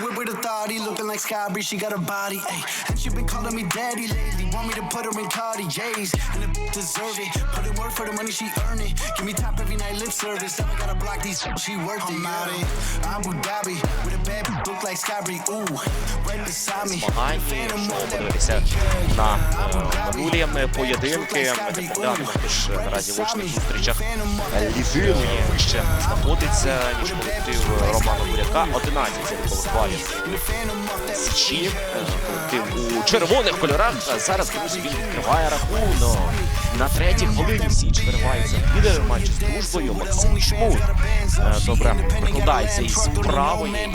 We're a whip looking like Sky Bree, she got a body, ayy. And she been calling me daddy lately, want me to put her in Cartier's, and the deserve it. Put in work for the money, she earn it. Give me top every night, lip service. Never gotta block these, she worth it. I'm out in Abu Dhabi, with a bad bitch, look like Sky Bree, ooh, right beside me. змагань, і що подивитися на е, минулі е, поєдинки. Глянемо, ж наразі в очних зустрічах лідирує вище знаходиться ніж колектив Романа Буряка. 11 залікових балів. Січі е, у червоних кольорах. Зараз друзі він відкриває рахунок. На третій хвилині Січ виривається лідер матчу з дружбою Максим Чмут. Е, Добре, прикладається із правої.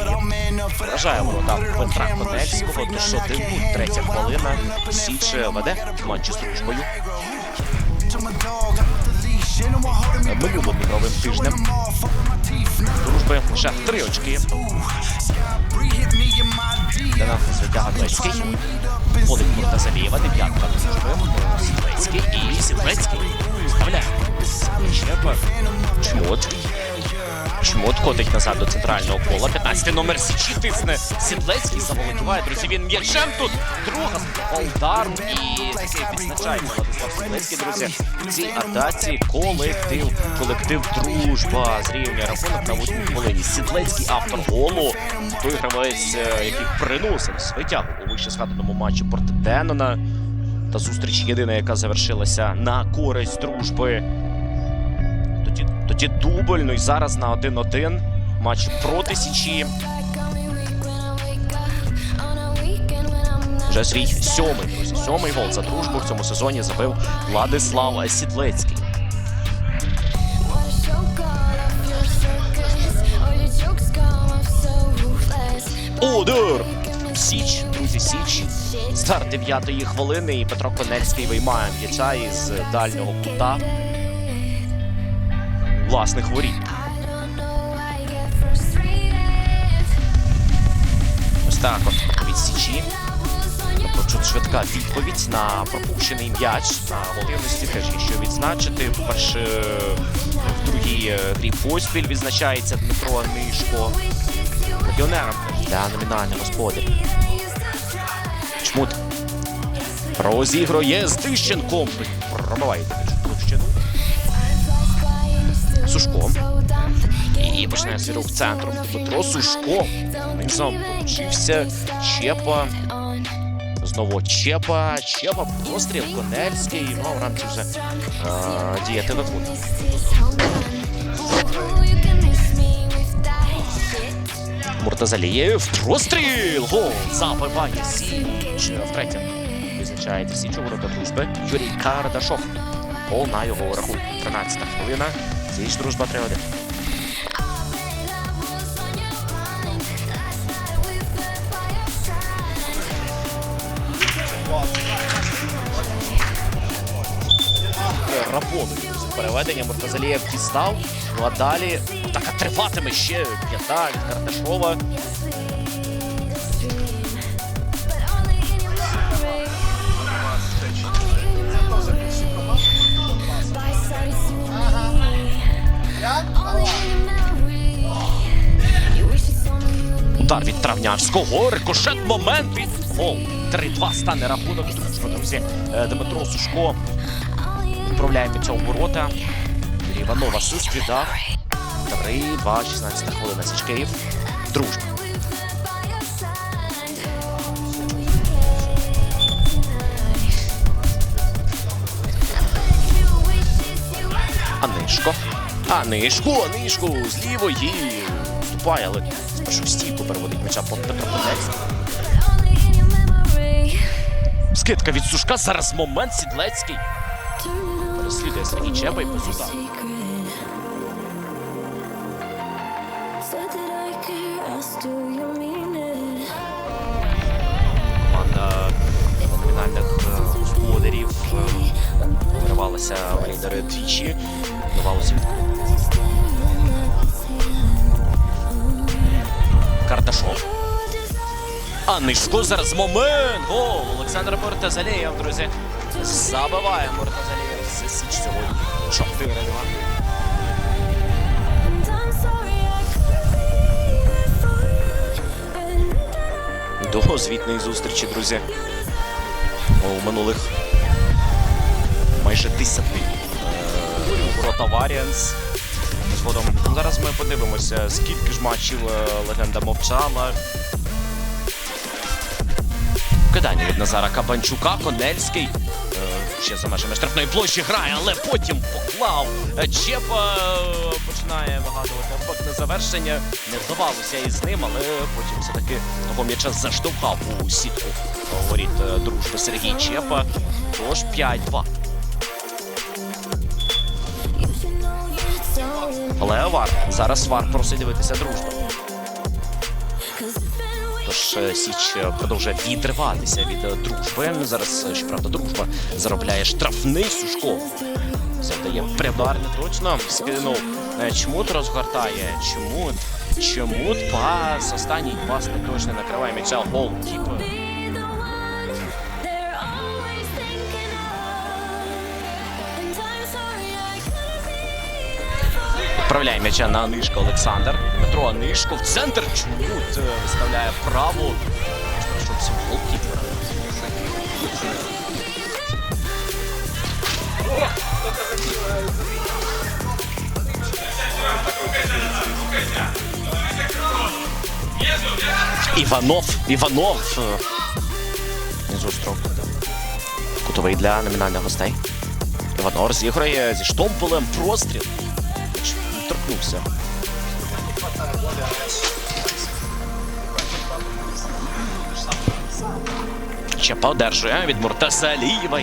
Вражає ворота Петра Конельського, тож один третя хвилина. Січ веде в матчі з дружбою. Минулим ігровим тижнем. Дружби лише три очки. Для нас Святяга Глецький. Ходить Муртазалієва, дев'ятка дружби. Сідлецький і Сідлецький. Вставляє. Щепа. Чмот. Чмот котить назад до центрального кола. 15-й номер Січі тисне. Сідлецький заволодіває. Друзі, він м'ячем тут. Друга удар. І таки відзначається Владислав Сідлецький, друзі. В цій атаці колектив. Колектив дружба зрівнює рахунок на 8 хвилині. Сідлецький автор голу. Той гравець, е, який приносив свитягу у вище згаданому матчі проти Денона. Та зустріч єдина, яка завершилася на користь дружби. Тоді, дубль, ну і зараз на 1-1 матч проти Січі. Вже свій сьомий, друзі, сьомий гол за дружбу в цьому сезоні забив Владислав Сідлецький. Удар! Січ, друзі, Січ. Старт дев'ятої хвилини і Петро Конельський виймає м'яча із дальнього кута власних воріт. Ось так от від Січі. Тобто швидка відповідь на пропущений м'яч на активності теж є що відзначити. Вперше в другій е, грі поспіль відзначається Дмитро Нишко. Легіонером для номінальних господарів. Чмут розігрує з Тищенком. Пробиває Тищенку. Сушко. І починає свій рух центром. Дмитро Сушко. Низом получився. Чепа. Знову Чепа. Чепа. Простріл. Конельський. Ну, а в рамці вже діяти не буде. Муртазалієв. Простріл! Гол! Забиває Січ. Втретє. Визначається Січ у ворота дружби. Юрій Кардашов. Гол на його рахунку. 13 хвилина. Січ дружба 3-1. Рапону переведення Муртазалієв дістав. Ну а далі така триватиме ще п'ята від Карташова. Удар від Травнявського. Рикошет момент від гол. 3-2 стане рахунок. Друзі. Е, Дмитро Сушко відправляє м'яча у ворота. Іванова зустрідав. 3-2, 16 хвилина. Січкеїв. Дружба. Анишко. Анишко, Анишко з лівої. Вступає, але в стійку переводить м'яча Петро Конець. Скидка від Сушка. Зараз момент Сідлецький. Переслідує Сергій Чеба і без. Команда номінальних е, господарів е, виривалася лідери двічі. А Нишко зараз момент. Гол! Олександр Мортазалєєв, друзі. Забиває Мортазалєєв. Це Січ сьогодні. 4-2. до звітної зустрічі, друзі. У минулих майже 10 е, ворота. Згодом зараз ми подивимося, скільки ж матчів е, легенда мовчала. Кидання від Назара Кабанчука, Конельський. е, Ще за межами штрафної площі грає, але потім поклав. Чепа е, починає вигадувати ефектне завершення. Не вдавалося із ним, але потім все-таки того м'яча заштовхав у сітку воріт е, дружби Сергій Чепа. Тож 5-2. Але Вар. Зараз Вар просить дивитися дружбу. Тож е, Січ е, продовжує відриватися від е, дружби. Зараз, щоправда, дружба заробляє штрафний Сушко. Завдає прибар не точно. Скинув чмут розгортає. Чмут. Чмут пас. Останній пас не точно накриває м'яча голкіпер. Відправляє м'яча на Анишко Олександр. Дмитро Анишко в центр. Чмут виставляє праву. Щоб всім голкіпера. Іванов. Іванов. Внизу. Кутовий для номінальних гостей. Іванов розіграє зі штомполем простріл. Торкнувся. Чепа одержує від Муртаса Алієва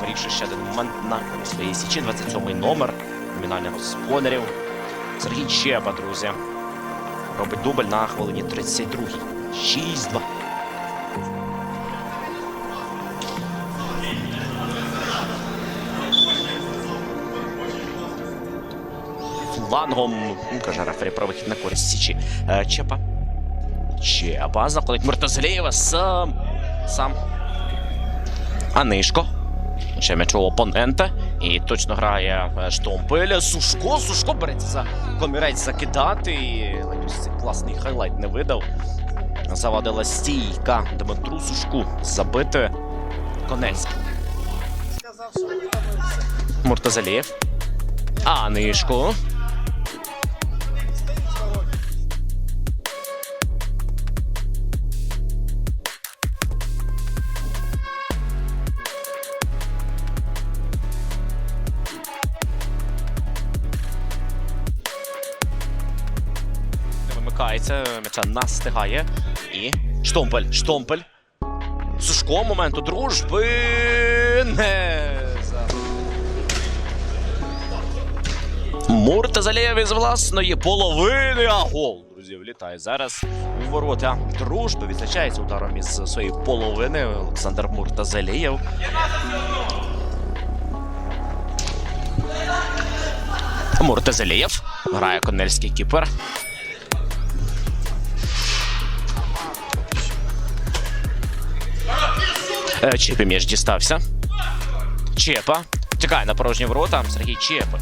вирішує ще один момент на своїй січі. 27-й номер номінальних господарів. Сергій Чепа, друзі. Робить дубль на хвилині 32-й. 6-2. Флангом. Ну, Каже рефері про вихід на користь Січі. Е, Чепа. Чепа знаходить Муртазалєєва сам. Сам. Анишко. Ще м'яч у опонента. І точно грає е, Штомпель. Сушко. Сушко береться за комірець закидати. І ось цей класний хайлайт не видав. Завадила стійка Дмитру Сушку. Забити Конецький. Муртазалєєв. Анишко. Не вимикається, м'яча настигає. І Штомпель, Штомпель. Сушко моменту дружби не за. Муртазалєв із власної половини. А гол, друзі, влітає зараз у ворота дружби. Відзначається ударом із своєї половини Олександр Муртазалєєв. Муртазалєєв. Грає конельський кіпер. Чепі м'яч дістався. Чепа. Тікає на порожні ворота. Сергій Чепа.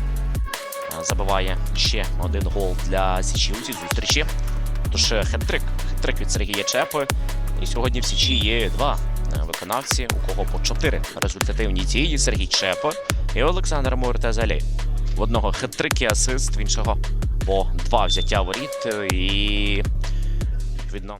Е, Забиває ще один гол для Січі у цій зустрічі. Тож е, хет-трик. Хет-трик від Сергія Чепи. І сьогодні в Січі є два е, виконавці, у кого по чотири результативні дії. Сергій Чепа і Олександр Муртазалі. В одного хет-трик і асист, в іншого по два взяття воріт. е, І відповідно.